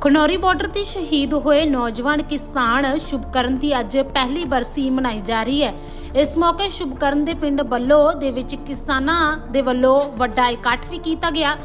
Khanauri border ਤੇ ਸ਼ਹੀਦ ਹੋਏ ਨੌਜਵਾਨ ਕਿਸਾਨ ਸ਼ੁਭਕਰਨ ਦੀ ਅੱਜ ਪਹਿਲੀ ਬਰਸੀ ਮਨਾਈ ਜਾ ਰਹੀ ਹੈ। ਇਸ ਮੌਕੇ ਸ਼ੁਭਕਰਨ ਦੇ ਪਿੰਡ ਬੱਲੋ ਦੇ ਵਿੱਚ ਕਿਸਾਨਾਂ ਦੇ ਵੱਲੋਂ ਵੱਡਾ ਇਕੱਠ ਵੀ ਕੀਤਾ ਗਿਆ।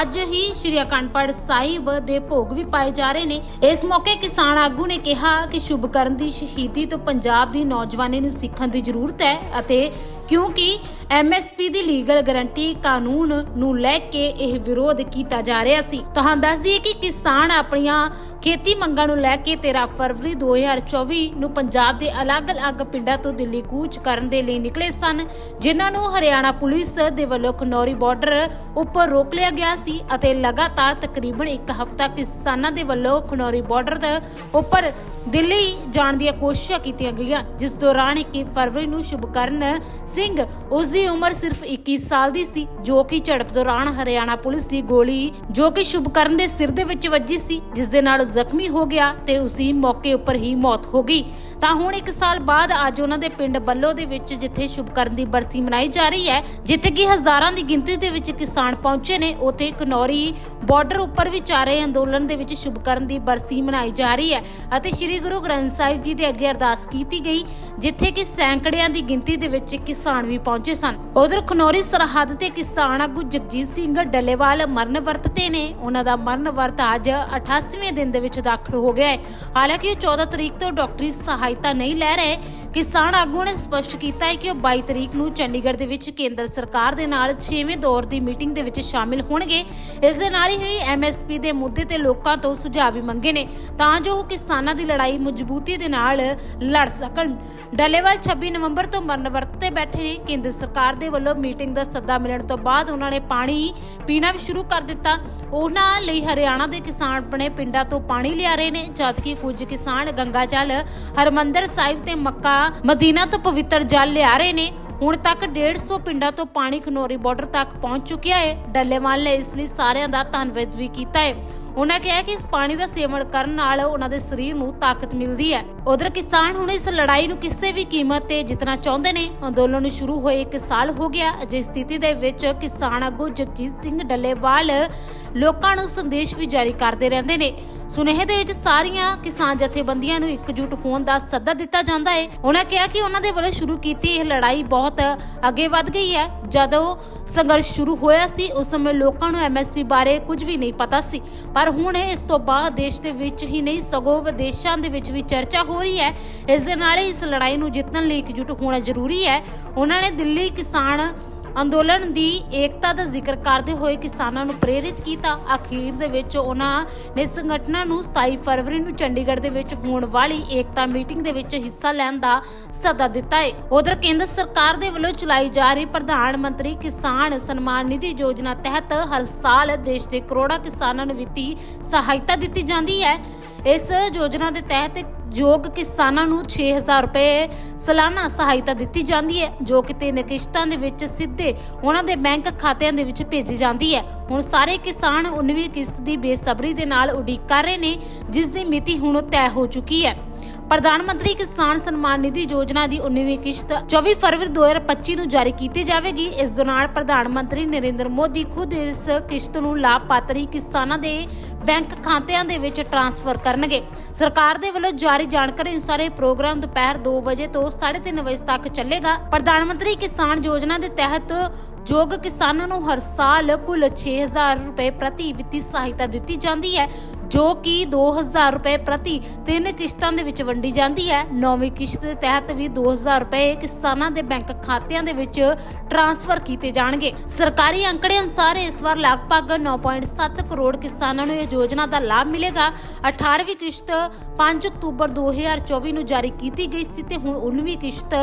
ਅੱਜ ਹੀ ਸ਼੍ਰੀ ਅਖੰਡ ਪਾਠ ਸਾਹਿਬ ਦੇ ਭੋਗ ਵੀ ਪਾਏ ਜਾ ਰਹੇ ਨੇ। ਇਸ ਮੌਕੇ ਕਿਸਾਨ ਆਗੂ ਨੇ ਕਿਹਾ ਕਿ ਸ਼ੁਭਕਰਨ ਦੀ ਸ਼ਹੀਦੀ ਤੋਂ ਪੰਜਾਬ ਦੀ ਨੌਜਵਾਨੀ ਨੂੰ ਸਿੱਖਣ ਦੀ ਜ਼ਰੂਰਤ ਹੈ ਅਤੇ ਕਿਉਂਕਿ ਐਮਐਸਪੀ ਦੀ ਲੀਗਲ ਗਾਰੰਟੀ ਕਾਨੂੰਨ ਨੂੰ ਲੈ ਕੇ ਇਹ ਵਿਰੋਧ ਕੀਤਾ ਜਾ ਰਿਹਾ ਸੀ। ਤੁਹਾਨੂੰ ਦੱਸ ਦਈਏ ਕਿ ਕਿਸਾਨ ਆਪਣੀਆਂ ਖੇਤੀ ਮੰਗਾਂ ਨੂੰ ਲੈ ਕੇ 13 ਫਰਵਰੀ 2024 ਨੂੰ ਪੰਜਾਬ ਦੇ ਅਲੱਗ-ਅਲੱਗ ਪਿੰਡਾਂ ਤੋਂ ਦਿੱਲੀ ਕੂਚ ਕਰਨ ਦੇ ਲਈ ਨਿਕਲੇ ਸਨ, ਜਿਨ੍ਹਾਂ ਨੂੰ ਹਰਿਆਣਾ ਪੁਲਿਸ ਦੇ ਵੱਲੋਂ ਖਨੌਰੀ ਬਾਰਡਰ ਉੱਪਰ ਰੋਕ ਲਿਆ ਗਿਆ ਸੀ ਅਤੇ ਲਗਾਤਾਰ ਤਕਰੀਬਨ ਇੱਕ ਹਫ਼ਤਾ ਕਿਸਾਨਾਂ ਦੇ ਵੱਲੋਂ ਖਨੌਰੀ ਬਾਰਡਰ ਦੇ ਉੱਪਰ ਦਿੱਲੀ ਜਾਣ ਦੀਆਂ ਕੋਸ਼ਿਸ਼ਾਂ ਕੀਤੀਆਂ ਗਈਆਂ, ਜਿਸ ਦੌਰਾਨ 21 ਫਰਵਰੀ ਨੂੰ ਸ਼ੁਭਕਰਨ ਸਿੰਘ ਉਸ ਦੀ ਉਮਰ ਸਿਰਫ 21 ਸਾਲ ਦੀ ਸੀ, ਜੋ ਕਿ ਝੜਪ ਦੌਰਾਨ ਹਰਿਆਣਾ ਪੁਲਿਸ ਦੀ ਗੋਲੀ, ਜੋ ਕਿ ਸ਼ੁਭਕਰਨ ਦੇ ਸਿਰ ਦੇ ਵਿੱਚ ਵੱਜੀ ਸੀ ਜਿਸ ਦੇ ਨਾਲ ਜ਼ਖਮੀ ਹੋ ਗਿਆ ਤੇ ਉਸਦੀ ਮੌਕੇ ਉੱਪਰ ਹੀ ਮੌਤ ਹੋ ਗਈ। ਤਾਂ ਹੁਣ 1 ਸਾਲ ਬਾਅਦ ਅੱਜ ਉਹਨਾਂ ਦੇ ਪਿੰਡ ਬੱਲੋ ਦੇ ਵਿੱਚ ਜਿੱਥੇ ਸ਼ੁਭਕਰਨ ਦੀ ਬਰਸੀ ਮਨਾਈ ਜਾ ਰਹੀ ਹੈ, ਜਿੱਥੇ ਕਿ ਹਜ਼ਾਰਾਂ ਦੀ ਗਿਣਤੀ ਦੇ ਵਿੱਚ ਕਿਸਾਨ ਪਹੁੰਚੇ ਨੇ, ਉੱਥੇ ਕਨੌਰੀ ਬਾਰਡਰ ਉੱਪਰ ਵੀ ਚਾਰੇ ਅੰਦੋਲਨ ਦੇ ਵਿੱਚ ਸ਼ੁਭਕਰਨ ਦੀ ਬਰਸੀ ਮਨਾਈ ਜਾ ਰਹੀ ਹੈ ਅਤੇ ਸ੍ਰੀ ਗੁਰੂ ਗ੍ਰੰਥ ਸਾਹਿਬ ਜੀ ਦੇ ਅੱਗੇ ਅਰਦਾਸ ਕੀਤੀ ਗਈ, ਜਿੱਥੇ ਕਿ ਸੈਂਕੜਿਆਂ ਦੀ ਗਿਣਤੀ ਦੇ ਵਿੱਚ ਕਿਸਾਨ ਵੀ ਪਹੁੰਚੇ ਸਨ। ਉਧਰ ਖਨੌਰੀ ਸਰਹੱਦ ਤੇ ਕਿਸਾਨ ਆਗੂ ਜਗਜੀਤ ਸਿੰਘ ਡੱਲੇਵਾਲ ਮਰਨ ਵਰਤ ਤੇ ਨੇ। ਉਹਨਾਂ ਦਾ ਮਰਨ ਵਰਤ ਅੱਜ 88ਵੇਂ ਦਿਨ ਦੇ ਵਿੱਚ ਦਾਖਲ ਹੋ ਗਿਆ ਹੈ। ਹਾਲਾਂਕਿ ਉਹ 14 ਤਰੀਕ ਤੋਂ ਡਾਕਟਰੀ ਸਹਾਇਤਾ ਨਹੀਂ ਲੈ ਰਹੇ ਕਿਸਾਨ ਆਗੂ ਨੇ ਸਪਸ਼ਟ ਕੀਤਾ ਹੈ ਕਿ ਉਹ 22 ਤਰੀਕ ਨੂੰ ਚੰਡੀਗੜ੍ਹ ਦੇ ਵਿੱਚ ਕੇਂਦਰ ਸਰਕਾਰ ਦੇ ਨਾਲ 6ਵੇਂ ਦੌਰ ਦੀ ਮੀਟਿੰਗ ਦੇ ਵਿੱਚ ਸ਼ਾਮਿਲ ਹੋਣਗੇ। ਇਸ ਦੇ ਨਾਲ ਹੀ ਐਮਐਸਪੀ ਦੇ ਮੁੱਦੇ ਤੇ ਲੋਕਾਂ ਤੋਂ ਸੁਝਾਅ ਵੀ ਮੰਗੇ ਨੇ। ਤਾਂ ਜੋ ਉਹ ਕਿਸਾਨਾਂ ਦੀ ਲੜਾਈ ਮਜ਼ਬੂਤੀ ਦੇ ਨਾਲ ਲੜ ਸਕਣ। ਡੱਲੇਵਾਲ 26 ਨਵੰਬਰ ਤੋਂ ਮਰਨ ਵਰਤ ਤੇ ਬੈਠੇ ਨੇ। ਕੇਂਦਰ ਸਰਕਾਰ ਦੇ ਵੱਲੋਂ ਮੀਟਿੰਗ ਦਾ ਸੱਦਾ ਮਿਲਣ ਤੋਂ ਬਾਅਦ ਉਹਨਾਂ ਨੇ ਪਾਣੀ ਪੀਣਾ ਵੀ ਸ਼ੁਰੂ ਕਰ ਦਿੱਤਾ। ਉਹਨਾਂ ਲਈ ਹਰਿਆਣਾ ਦੇ ਕਿਸਾਨ ਆਪਣੇ ਪਿੰਡਾਂ ਤੋਂ ਪਾਣੀ ਲਿਆ ਰਹੇ ਨੇ। ਜਦਕਿ ਕੁਝ ਕਿਸਾਨ ਗੰਗਾ ਜਲ ਹਰਮੰਦਰ ਸਾਹਿਬ ਤੇ ਮੱਕਾ ਮਦੀਨਾ ਤੋਂ ਪਵਿੱਤਰ ਜਲ ਲਿਆ ਰਹੇ ਨੇ। ਹੁਣ ਤੱਕ 150 ਪਿੰਡਾਂ ਤੋਂ ਪਾਣੀ ਖਨੌਰੀ ਬਾਰਡਰ ਤੱਕ ਪਹੁੰਚ ਚੁੱਕਿਆ ਹੈ। ਡੱਲੇਵਾਲ ਨੇ ਇਸ ਲਈ ਸਾਰਿਆਂ ਦਾ ਧੰਨਵਾਦ ਵੀ ਕੀਤਾ ਹੈ। ਉਹਨਾਂ ਕਿਹਾ ਕਿ ਇਸ ਪਾਣੀ ਦਾ ਸੇਵਨ ਕਰਨ ਨਾਲ ਉਹਨਾਂ ਦੇ ਸਰੀਰ ਨੂੰ ਤਾਕਤ ਮਿਲਦੀ ਹੈ। ਉਧਰ ਕਿਸਾਨ ਹੁਣ ਇਸ ਲੜਾਈ ਨੂੰ ਕਿਸੇ ਵੀ ਕੀਮਤ ਤੇ ਜਿੱਤਣਾ ਚਾਹੁੰਦੇ ਨੇ। ਅੰਦੋਲਨ ਨੂੰ ਸ਼ੁਰੂ ਹੋਏ 1 ਸਾਲ ਹੋ ਗਿਆ। ਅਜਿਹੀ ਸਥਿਤੀ ਦੇ ਵਿੱਚ ਕਿਸਾਨ ਆਗੂ ਜਗਜੀਤ ਸਿੰਘ ਡੱਲੇਵਾਲ ਲੋਕਾਂ ਨੂੰ ਸੰਦੇਸ਼ ਵੀ ਜਾਰੀ ਕਰਦੇ ਰਹਿੰਦੇ ਨੇ। ਸੁਨੇਹੇ ਦੇ ਵਿੱਚ ਸਾਰੀਆਂ ਕਿਸਾਨ ਜਥੇਬੰਦੀਆਂ ਨੂੰ ਇਕਜੁੱਟ ਹੋਣ ਦਾ ਸੱਦਾ ਦਿੱਤਾ ਜਾਂਦਾ ਹੈ। ਉਹਨਾਂ ਕਿਹਾ ਕਿ ਉਹਨਾਂ ਦੇ ਵੱਲੋਂ ਸ਼ੁਰੂ ਕੀਤੀ ਇਹ ਲੜਾਈ ਬਹੁਤ ਅੱਗੇ ਵੱਧ ਗਈ ਹੈ। ਜਦੋਂ ਸੰਘਰਸ਼ ਸ਼ੁਰੂ ਹੋਇਆ ਸੀ, ਉਸ ਸਮੇਂ ਲੋਕਾਂ ਨੂੰ ਐਮਐਸਪੀ ਬਾਰੇ ਕੁਝ ਵੀ ਨਹੀਂ ਪਤਾ ਸੀ। ਪਰ ਹੁਣ ਇਸ ਤੋਂ ਬਾਅਦ ਦੇਸ਼ ਦੇ ਵਿੱਚ ਹੀ ਨਹੀਂ, ਸਗੋਂ ਵਿਦੇਸ਼ਾਂ ਦੇ ਵਿੱਚ ਵੀ ਚਰਚਾ ਹੋ ਰਹੀ ਹੈ। ਇਸ ਦੇ ਨਾਲ ਹੀ ਇਸ ਲੜਾਈ ਨੂੰ ਜਿੱਤਣ ਲਈ ਇਕਜੁੱਟ ਹੋਣਾ ਜ਼ਰੂਰੀ ਹੈ। ਉਹਨਾਂ ਨੇ ਦਿੱਲੀ ਕਿਸਾਨ ਅੰਦੋਲਨ ਦੀ ਏਕਤਾ ਦਾ ਜ਼ਿਕਰ ਕਰਦੇ ਹੋਏ ਕਿਸਾਨਾਂ ਨੂੰ ਪ੍ਰੇਰਿਤ ਕੀਤਾ। ਅਖੀਰ ਦੇ ਵਿੱਚ ਉਹਨਾਂ ਨੇ ਸੰਗਠਨਾਂ ਨੂੰ 27 ਫਰਵਰੀ ਨੂੰ ਚੰਡੀਗੜ੍ਹ ਦੇ ਵਿੱਚ ਹੋਣ ਵਾਲੀ ਏਕਤਾ ਮੀਟਿੰਗ ਦੇ ਵਿੱਚ ਹਿੱਸਾ ਲੈਣ ਦਾ ਸੱਦਾ ਦਿੱਤਾ ਹੈ ਉਧਰ ਕੇਂਦਰ ਸਰਕਾਰ ਦੇ ਵੱਲੋਂ ਚਲਾਈ ਜਾ ਰਹੀ ਪ੍ਰਧਾਨ ਮੰਤਰੀ ਕਿਸਾਨ ਸਨਮਾਨ ਨਿਧੀ ਯੋਜਨਾ ਤਹਿਤ ਹਰ ਸਾਲ ਦੇਸ਼ ਦੇ ਕਰੋੜਾਂ ਕਿਸਾਨਾਂ ਨੂੰ ਵਿੱਤੀ ਸਹਾਇਤਾ ਦਿੱਤੀ ਜਾਂਦੀ ਹੈ। ਇਸ ਯੋਜਨਾ ਦੇ ਤਹਿਤ ਯੋਗ ਕਿਸਾਨਾਂ ਨੂੰ 6000 ਰੁਪਏ ਸਾਲਾਨਾ ਸਹਾਇਤਾ ਦਿੱਤੀ ਜਾਂਦੀ ਹੈ, ਜੋ ਕਿ ਤਿੰਨ ਕਿਸ਼ਤਾਂ ਦੇ ਵਿੱਚ ਸਿੱਧੇ ਉਹਨਾਂ ਦੇ ਬੈਂਕ ਖਾਤਿਆਂ ਦੇ ਵਿੱਚ ਭੇਜੀ ਜਾਂਦੀ ਹੈ। ਹੁਣ ਸਾਰੇ ਕਿਸਾਨ 19ਵੀਂ ਕਿਸ਼ਤ ਦੀ ਬੇਸਬਰੀ ਦੇ ਨਾਲ ਉਡੀਕ ਕਰ ਰਹੇ ਨੇ, ਜਿਸ ਦੀ ਮਿਤੀ ਹੁਣ ਤੈਅ ਹੋ ਚੁੱਕੀ ਹੈ। ਪ੍ਰਧਾਨ ਮੰਤਰੀ ਕਿਸਾਨ ਸਨਮਾਨ ਨਿਧੀ ਯੋਜਨਾ ਦੀ 19ਵੀਂ ਕਿਸ਼ਤ 24 ਫਰਵਰੀ 2025 ਨੂੰ ਜਾਰੀ ਕੀਤੀ ਜਾਵੇਗੀ। ਇਸ ਦੌਰਾਨ ਪ੍ਰਧਾਨ ਮੰਤਰੀ ਨਰਿੰਦਰ ਮੋਦੀ ਖੁਦ ਇਸ ਕਿਸ਼ਤ ਨੂੰ ਲਾਭਪਾਤਰੀ ਕਿਸਾਨਾਂ ਦੇ ਬੈਂਕ ਖਾਤਿਆਂ ਦੇ ਵਿੱਚ ਟ੍ਰਾਂਸਫਰ ਕਰਨਗੇ। ਸਰਕਾਰ ਦੇ ਵੱਲੋਂ ਜਾਰੀ ਜਾਣਕਾਰੀ ਅਨੁਸਾਰ ਇਹ ਪ੍ਰੋਗਰਾਮ ਦੁਪਹਿਰ 2 ਵਜੇ ਤੋਂ 3:30 ਵਜੇ ਤੱਕ ਚੱਲੇਗਾ। ਪ੍ਰਧਾਨ ਮੰਤਰੀ ਕਿਸਾਨ ਯੋਜਨਾ ਦੇ ਤਹਿਤ ਯੋਗ ਕਿਸਾਨਾਂ ਨੂੰ ਹਰ ਸਾਲ ਕੁੱਲ 6000 ਰੁਪਏ ਪ੍ਰਤੀ ਵਿੱਤੀ ਸਹਾਇਤਾ ਦਿੱਤੀ ਜਾਂਦੀ ਹੈ। ਜੋ ਕਿ 2000 ਰੁਪਏ ਪ੍ਰਤੀ ਤਿੰਨ ਕਿਸ਼ਤਾਂ ਦੇ ਵਿੱਚ ਵੰਡੀ ਜਾਂਦੀ ਹੈ। ਨੌਵੀਂ ਕਿਸ਼ਤ ਦੇ ਤਹਿਤ ਵੀ 2000 ਰੁਪਏ ਕਿਸਾਨਾਂ ਦੇ ਬੈਂਕ ਖਾਤਿਆਂ ਦੇ ਵਿੱਚ ਟ੍ਰਾਂਸਫਰ ਕੀਤੇ ਜਾਣਗੇ। ਸਰਕਾਰੀ ਅੰਕੜੇ ਅਨੁਸਾਰ ਇਸ ਵਾਰ ਲਗਭਗ 9.7 ਕਰੋੜ ਕਿਸਾਨਾਂ ਨੂੰ ਇਹ ਯੋਜਨਾ ਦਾ ਲਾਭ ਮਿਲੇਗਾ। 18ਵੀਂ ਕਿਸ਼ਤ 5 ਅਕਤੂਬਰ 2024 ਨੂੰ ਜਾਰੀ ਕੀਤੀ ਗਈ ਸੀ ਤੇ ਹੁਣ 19ਵੀਂ ਕਿਸ਼ਤ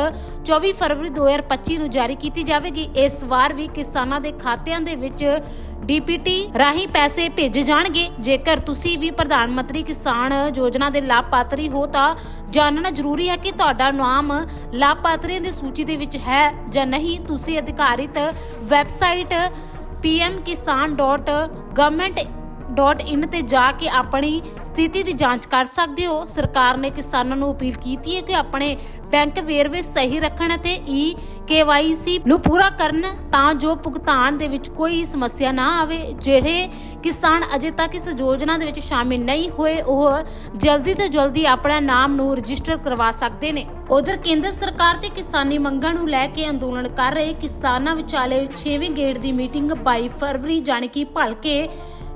24 ਫਰਵਰੀ 2025 ਨੂੰ ਜਾਰੀ ਕੀਤੀ ਜਾਵੇਗੀ। ਇਸ ਵਾਰ ਵੀ ਕਿਸਾਨਾਂ ਦੇ ਖਾਤਿਆਂ ਦੇ ਵਿੱਚ ਡੀਪੀਟੀ ਰਾਹੀਂ ਪੈਸੇ ਭੇਜੇ ਜਾਣਗੇ। ਜੇਕਰ ਤੁਸੀਂ ਵੀ ਪ੍ਰਧਾਨ ਮੰਤਰੀ ਕਿਸਾਨ ਯੋਜਨਾ ਦੇ ਲਾਭਪਾਤਰੀ ਹੋ ਤਾਂ ਜਾਣਨਾ ਜ਼ਰੂਰੀ ਹੈ ਕਿ ਤੁਹਾਡਾ ਨਾਮ ਲਾਭਪਾਤਰੀਆਂ ਦੀ ਸੂਚੀ ਦੇ ਵਿੱਚ ਹੈ ਜਾਂ ਨਹੀਂ। ਤੁਸੀਂ ਅਧਿਕਾਰਿਤ ਵੈਬਸਾਈਟ www.kisan.in ਤੇ ਜਾ ਕੇ ਆਪਣੀ ਸਥਿਤੀ ਦੀ ਜਾਂਚ ਕਰ ਸਕਦੇ ਹੋ। ਸਰਕਾਰ ਨੇ ਕਿਸਾਨਾਂ ਨੂੰ ਅਪੀਲ ਕੀਤੀ ਹੈ ਕਿ ਆਪਣੇ ਬੈਂਕ ਵੇਰਵੇ ਸਹੀ ਰੱਖਣ ਅਤੇ ਈ KYC ਨੂੰ ਪੂਰਾ ਕਰਨ ਤਾਂ ਜੋ ਭੁਗਤਾਨ ਦੇ ਵਿੱਚ ਕੋਈ ਸਮੱਸਿਆ ਨਾ ਆਵੇ। ਜਿਹੜੇ ਕਿਸਾਨ ਅਜੇ ਤੱਕ ਇਸ ਯੋਜਨਾ ਦੇ ਵਿੱਚ ਸ਼ਾਮਿਲ ਨਹੀਂ ਹੋਏ, ਉਹ ਜਲਦੀ ਤੋਂ ਜਲਦੀ ਆਪਣਾ ਨਾਮ ਨੂੰ ਰਜਿਸਟਰ ਕਰਵਾ ਸਕਦੇ ਨੇ। ਉਧਰ ਕੇਂਦਰ ਸਰਕਾਰ ਤੇ ਕਿਸਾਨੀ ਮੰਗਾਂ ਨੂੰ ਲੈ ਕੇ ਅੰਦੋਲਨ ਕਰ ਰਹੇ ਕਿਸਾਨਾਂ ਵਿਚਾਲੇ 6ਵੇਂ ਗੇੜ ਦੀ ਮੀਟਿੰਗ 22 ਫਰਵਰੀ, ਜਾਣੀ ਕਿ ਭਲਕੇ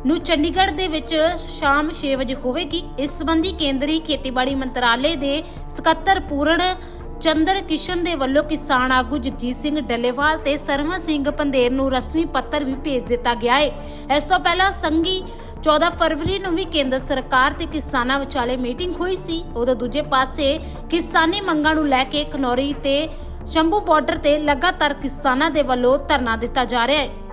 ਨੂੰ ਚੰਡੀਗੜ੍ਹ ਦੇ ਵਿੱਚ ਸ਼ਾਮ 6 ਵਜੇ ਹੋਵੇਗੀ। ਇਸ ਸੰਬੰਧੀ ਕੇਂਦਰੀ ਖੇਤੀਬਾੜੀ ਮੰਤਰਾਲੇ ਦੇ ਸਕੱਤਰ ਪੂਰਨ ਚੰਦਰ ਕਿਸ਼ਨ ਦੇ ਵੱਲੋਂ ਕਿਸਾਨ ਆਗੂ ਜਗਜੀਤ ਸਿੰਘ ਡੱਲੇਵਾਲ ਤੇ ਸਰਮਾ ਸਿੰਘ ਪੰਦੇਰ ਨੂੰ ਰਸਮੀ ਪੱਤਰ ਵੀ ਭੇਜ ਦਿੱਤਾ ਗਿਆ ਹੈ ਇਸ ਤੋਂ ਪਹਿਲਾਂ ਸੰਗੀ 14 ਫਰਵਰੀ ਨੂੰ ਵੀ ਕੇਂਦਰ ਸਰਕਾਰ ਤੇ ਕਿਸਾਨਾਂ ਵਿਚਾਲੇ ਮੀਟਿੰਗ ਹੋਈ ਸੀ। ਉਦੋਂ ਦੂਜੇ ਪਾਸੇ ਕਿਸਾਨੀ ਮੰਗਾਂ ਨੂੰ ਲੈ ਕੇ ਖਨੌਰੀ ਤੇ ਸ਼ੰਭੂ ਬਾਰਡਰ ਤੇ ਲਗਾਤਾਰ ਕਿਸਾਨਾਂ ਦੇ ਵੱਲੋਂ ਧਰਨਾ ਦਿੱਤਾ ਜਾ ਰਿਹਾ ਹੈ